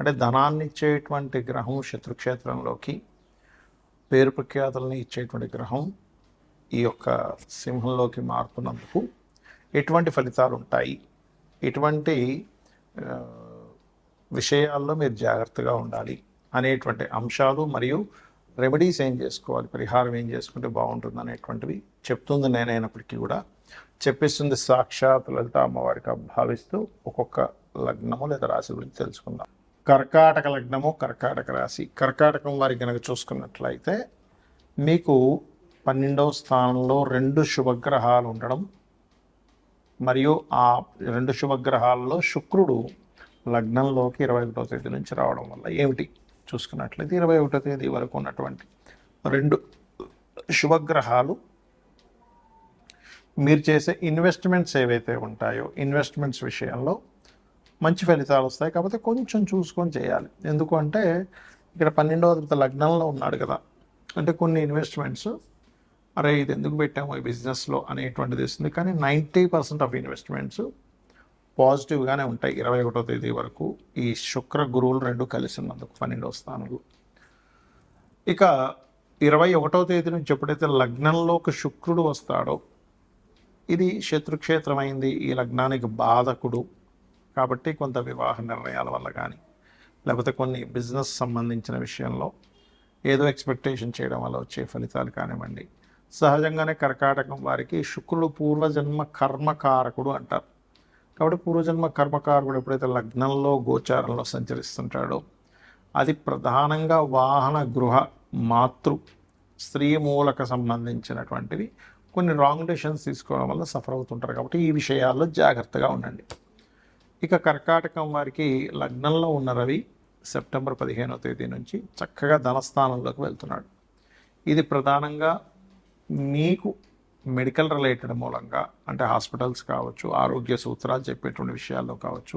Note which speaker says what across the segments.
Speaker 1: అంటే ధనాన్ని ఇచ్చేటువంటి గ్రహం శత్రుక్షేత్రంలోకి పేరు ప్రఖ్యాతల్ని ఇచ్చేటువంటి గ్రహం ఈ యొక్క సింహంలోకి మారుతున్నందుకు ఎటువంటి ఫలితాలు ఉంటాయి? ఎటువంటి విషయాల్లో మీరు జాగ్రత్తగా ఉండాలి అనేటువంటి అంశాలు మరియు రెమెడీస్ ఏం చేసుకోవాలి? పరిహారం ఏం చేసుకుంటే బాగుంటుంది అనేటువంటివి చెప్తుంది నేనైనప్పటికీ కూడా. చెప్పిస్తుంది సాక్షాత్ లలిత అమ్మవారిగా భావిస్తూ ఒక్కొక్క లగ్నము లేదా రాశి గురించి తెలుసుకుందాం. కర్కాటక లగ్నము కర్కాటక రాశి. కర్కాటకం వారి కనుక చూసుకున్నట్లయితే మీకు పన్నెండవ స్థానంలో రెండు శుభగ్రహాలు ఉండడం మరియు ఆ రెండు శుభగ్రహాల్లో శుక్రుడు లగ్నంలోకి ఇరవై ఒకటో తేదీ నుంచి రావడం వల్ల ఏమిటి? చూసుకున్నట్లయితే ఇరవై ఒకటో తేదీ వరకు ఉన్నటువంటి రెండు శుభగ్రహాలు మీరు చేసే ఇన్వెస్ట్మెంట్స్ ఏవైతే ఉంటాయో ఇన్వెస్ట్మెంట్స్ విషయంలో మంచి ఫలితాలు వస్తాయి. కాకపోతే కొంచెం చూసుకొని చేయాలి. ఎందుకంటే ఇక్కడ పన్నెండవ తరగతి లగ్నంలో ఉన్నాడు కదా. అంటే కొన్ని ఇన్వెస్ట్మెంట్స్ అరే ఇది ఎందుకు పెట్టాము ఈ బిజినెస్లో అనేటువంటిది ఇస్తుంది కానీ నైంటీ పర్సెంట్ ఆఫ్ ఇన్వెస్ట్మెంట్స్ పాజిటివ్గానే ఉంటాయి. ఇరవై ఒకటో తేదీ వరకు ఈ శుక్ర గురువులు రెండు కలిసి ఉన్నందుకు పన్నెండవ స్థానంలో. ఇక ఇరవై ఒకటో తేదీ నుంచి ఎప్పుడైతే లగ్నంలోకి శుక్రుడు వస్తాడో ఇది శత్రుక్షేత్రమైంది. ఈ లగ్నానికి బాధకుడు కాబట్టి కొంత వివాహ నిర్ణయాల వల్ల కానీ లేకపోతే కొన్ని బిజినెస్ సంబంధించిన విషయంలో ఏదో ఎక్స్పెక్టేషన్ చేయడం వల్ల వచ్చే ఫలితాలు కానివ్వండి. సహజంగానే కర్కాటకం వారికి శుక్రుడు పూర్వజన్మ కర్మకారకుడు అంటారు. కాబట్టి పూర్వజన్మ కర్మకారకుడు ఎప్పుడైతే లగ్నంలో గోచారంలో సంచరిస్తుంటాడో అది ప్రధానంగా వాహన గృహ మాతృ స్త్రీ మూలక సంబంధించినటువంటివి కొన్ని రాంగ్ డెసిషన్స్ తీసుకోవడం వల్ల సఫర్ అవుతుంటారు. కాబట్టి ఈ విషయాల్లో జాగ్రత్తగా ఉండండి. ఇక కర్కాటకం వారికి లగ్నంలో ఉన్న రవి సెప్టెంబర్ పదిహేనో తేదీ నుంచి చక్కగా ధనస్థానంలోకి వెళ్తున్నాడు. ఇది ప్రధానంగా మీకు మెడికల్ రిలేటెడ్ మూలంగా అంటే హాస్పిటల్స్ కావచ్చు ఆరోగ్య సూత్రాలు చెప్పేటువంటి విషయాల్లో కావచ్చు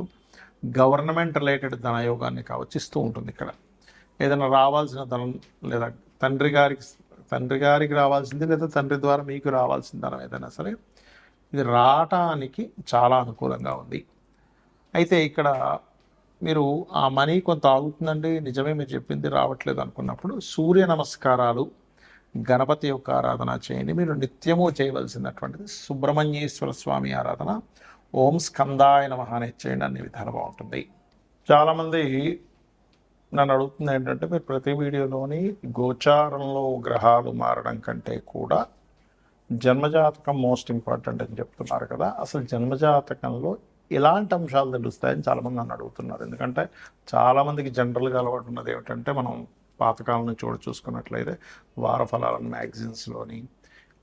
Speaker 1: గవర్నమెంట్ రిలేటెడ్ ధనయోగాన్ని కావచ్చు ఇస్తూ ఉంటుంది ఇక్కడ. ఏదైనా రావాల్సిన ధనం లేదా తండ్రి గారికి తండ్రి గారికి రావాల్సింది లేదా తండ్రి ద్వారా మీకు రావాల్సిన ధనం ఏదైనా సరే ఇది రావటానికి చాలా అనుకూలంగా ఉంది. అయితే ఇక్కడ మీరు ఆ మనీ కొంత ఆగుతుందండి. నిజమే మీరు చెప్పింది రావట్లేదు అనుకున్నప్పుడు సూర్య నమస్కారాలు గణపతి యొక్క ఆరాధన చేయండి. మీరు నిత్యము చేయవలసినటువంటిది సుబ్రహ్మణ్యేశ్వర స్వామి ఆరాధన. ఓం స్కందాయ నమ అనేది చేయండి. అన్ని విధాలు బాగుంటుంది. చాలామంది నన్ను అడుగుతుంది ఏంటంటే మీరు ప్రతి వీడియోలోని గోచారంలో గ్రహాలు మారడం కంటే కూడా జన్మజాతకం మోస్ట్ ఇంపార్టెంట్ అని చెప్తున్నారు కదా. అసలు జన్మజాతకంలో ఇలాంటి అంశాలు తెలుస్తాయని చాలామంది నన్ను అడుగుతున్నారు. ఎందుకంటే చాలామందికి జనరల్గా అలవాటు ఉన్నది ఏమిటంటే మనం పాతకాలం నుంచి కూడా చూసుకున్నట్లయితే వార ఫలాలను మ్యాగజైన్స్లోని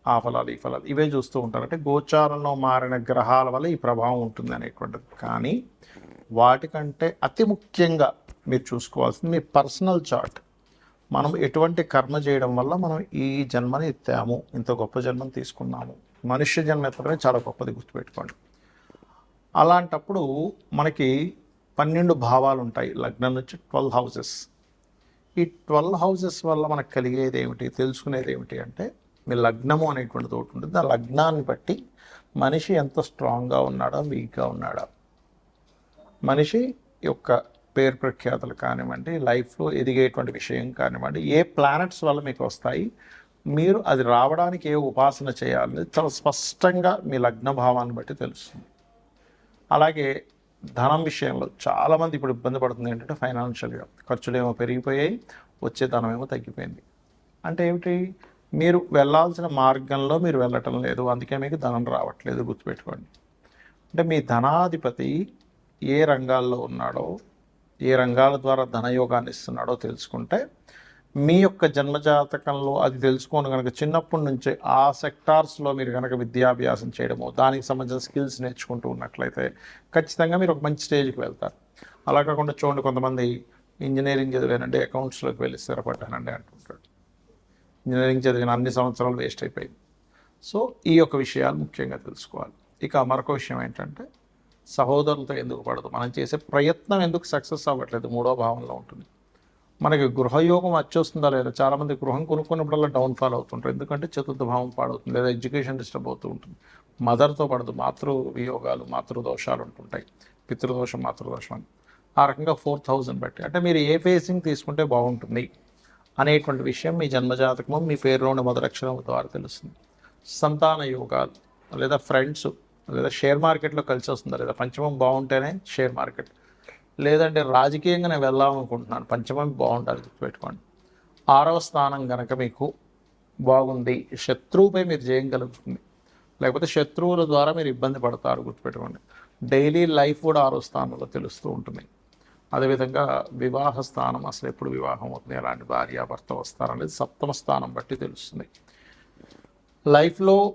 Speaker 1: ఆ ఫలాలు ఈ ఫలాలు ఇవే చూస్తూ ఉంటారు. అంటే గోచారంలో మారిన గ్రహాల వల్ల ఈ ప్రభావం ఉంటుంది అనేటువంటిది. కానీ వాటికంటే అతి ముఖ్యంగా మీరు చూసుకోవాల్సింది మీ పర్సనల్ చార్ట్. మనం ఎటువంటి కర్మ చేయడం వల్ల మనం ఈ జన్మని ఎత్తాము? ఇంత గొప్ప జన్మను తీసుకున్నాము. మనుష్య జన్మ ఎత్తడమే చాలా గొప్పది గుర్తుపెట్టుకోండి. అలాంటప్పుడు మనకి పన్నెండు భావాలు ఉంటాయి లగ్నం నుంచి ట్వెల్వ్ హౌసెస్. ఈ ట్వెల్వ్ హౌసెస్ వల్ల మనకు కలిగేది ఏమిటి తెలుసుకునేది ఏమిటి అంటే మీ లగ్నము అనేటువంటిది ఒకటి ఉంటుంది. ఆ లగ్నాన్ని బట్టి మనిషి ఎంత స్ట్రాంగ్గా ఉన్నాడా వీక్గా ఉన్నాడా. మనిషి యొక్క పేరు ప్రఖ్యాతలు కానివ్వండి లైఫ్లో ఎదిగేటువంటి విషయం కానివ్వండి ఏ ప్లానెట్స్ వల్ల మీకు వస్తాయి మీరు అది రావడానికి ఏ ఉపాసన చేయాలి చాలా స్పష్టంగా మీ లగ్న భావాన్ని బట్టి తెలుస్తుంది. అలాగే ధనం విషయంలో చాలామంది ఇప్పుడు ఇబ్బంది పడుతుంది ఏంటంటే ఫైనాన్షియల్గా ఖర్చులు ఏమో పెరిగిపోయాయి వచ్చే ధనం ఏమో తగ్గిపోయింది. అంటే ఏమిటి? మీరు వెళ్ళాల్సిన మార్గంలో మీరు వెళ్ళటం లేదు అందుకే మీకు ధనం రావట్లేదు గుర్తుపెట్టుకోండి. అంటే మీ ధనాధిపతి ఏ రంగాల్లో ఉన్నాడో ఏ రంగాల ద్వారా ధనయోగాన్ని ఇస్తున్నాడో తెలుసుకుంటే మీ యొక్క జన్మజాతకంలో అది తెలుసుకొని కనుక చిన్నప్పటి నుంచే ఆ సెక్టార్స్లో మీరు కనుక విద్యాభ్యాసం చేయడము దానికి సంబంధించిన స్కిల్స్ నేర్చుకుంటూ ఉన్నట్లయితే ఖచ్చితంగా మీరు ఒక మంచి స్టేజ్కి వెళ్తారు. అలా కాకుండా చూడండి కొంతమంది ఇంజనీరింగ్ చదివానండి అకౌంట్స్లోకి వెళ్ళి స్థిరపడ్డానండి అంటుంటాడు. ఇంజనీరింగ్ చదివిన అన్ని సంవత్సరాలు వేస్ట్ అయిపోయింది. సో ఈ యొక్క విషయాలు ముఖ్యంగా తెలుసుకోవాలి. ఇక మరొక విషయం ఏంటంటే సహోదరులతో ఎందుకు పడదు? మనం చేసే ప్రయత్నం ఎందుకు సక్సెస్ అవ్వట్లేదు? మూడో భావంలో ఉంటుంది. మనకి గృహయోగం వచ్చేస్తుందా లేదా? చాలామంది గృహం కొనుక్కున్నప్పుడల్లా డౌన్ఫాల్ అవుతుంటారు. ఎందుకంటే చతుర్థ భావం పాడవుతుంది లేదా ఎడ్యుకేషన్ డిస్టర్బ్ అవుతూ ఉంటుంది. మదర్తో పడదు మాతృ వియోగాలు మాతృదోషాలు ఉంటుంటాయి. పితృదోషం మాతృదోషం అని. ఆ రకంగా ఫోర్ థౌజండ్ బట్టి. అంటే మీరు ఏ ఫేసింగ్ తీసుకుంటే బాగుంటుంది అనేటువంటి విషయం మీ జన్మజాతకము మీ పేరులోని మొదలక్షరం ద్వారా తెలుస్తుంది. సంతాన యోగాలు లేదా ఫ్రెండ్స్ లేదా షేర్ మార్కెట్లో కలిసి వస్తుందా లేదా? పంచమం బాగుంటేనే షేర్ మార్కెట్. లేదంటే రాజకీయంగా నేను వెళ్ళాలనుకుంటున్నాను పంచమం బాగుండాలి గుర్తుపెట్టుకోండి. ఆరవ స్థానం కనుక మీకు బాగుంది శత్రువుపై మీరు జయం కలుగుతుంది. లేకపోతే శత్రువుల ద్వారా మీరు ఇబ్బంది పడతారు గుర్తుపెట్టుకోండి. డైలీ లైఫ్ కూడా ఆరో స్థానంలో తెలుస్తూ ఉంటుంది. అదేవిధంగా వివాహ స్థానం అసలు ఎప్పుడు వివాహం అవుతుంది? ఎలాంటి భార్యాభర్త వస్తారనేది సప్తమ స్థానం బట్టి తెలుస్తుంది. లైఫ్లో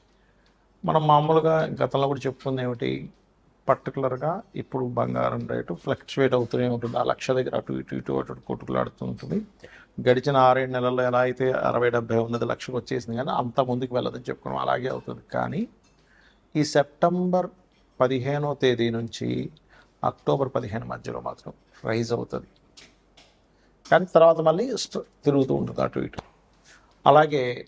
Speaker 1: మనం మామూలుగా గతంలో కూడా చెప్పుకుంది ఏమిటి? పర్టికులర్గా ఇప్పుడు బంగారం రేటు ఫ్లక్చువేట్ అవుతూనే ఉంటుంది. ఆ లక్ష దగ్గర అటు ఇటు ఇటు అటు కొట్టుకులాడుతూ ఉంటుంది. గడిచిన ఆరేడు నెలల్లో ఎలా అయితే అరవై డెబ్బై ఉన్నది లక్షకు వచ్చేసింది కానీ అంత ముందుకు వెళ్ళదని చెప్పుకున్నాం. అలాగే అవుతుంది. కానీ ఈ సెప్టెంబర్ పదిహేనో తేదీ నుంచి అక్టోబర్ పదిహేను మధ్యలో మాత్రం రైజ్ అవుతుంది. కానీ తర్వాత మళ్ళీ తిరుగుతూ ఉంటుంది అటు ఇటు. అలాగే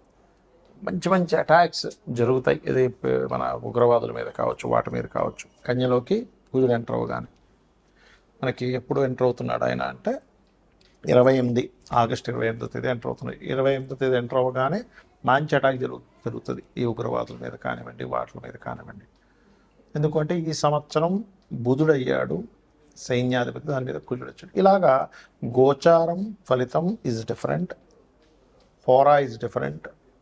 Speaker 1: మంచి మంచి అటాక్స్ జరుగుతాయి. ఇది మన ఉగ్రవాదుల మీద కావచ్చు వాటి మీద కావచ్చు. కన్యలోకి పూజలు ఎంటర్ అవ్వగానే మనకి ఎప్పుడు ఎంటర్ అవుతున్నాడు ఆయన అంటే ఇరవై ఎనిమిది ఆగస్ట్ ఇరవై ఎనిమిదో తేదీ ఎంటర్ అవుతుంది ఇరవై ఎనిమిదో తేదీ ఎంటర్ అవ్వగానే మంచి అటాక్ జరుగు జరుగుతుంది ఈ ఉగ్రవాదుల మీద కానివ్వండి వాటి మీద కానివ్వండి. ఎందుకంటే ఈ సంవత్సరం బుధుడయ్యాడు సైన్యాధిపతి దాని మీద కుజుడు వచ్చాడు ఇలాగా గోచారం ఫలితం ఈజ్ డిఫరెంట్ ఫోరా ఈజ్ డిఫరెంట్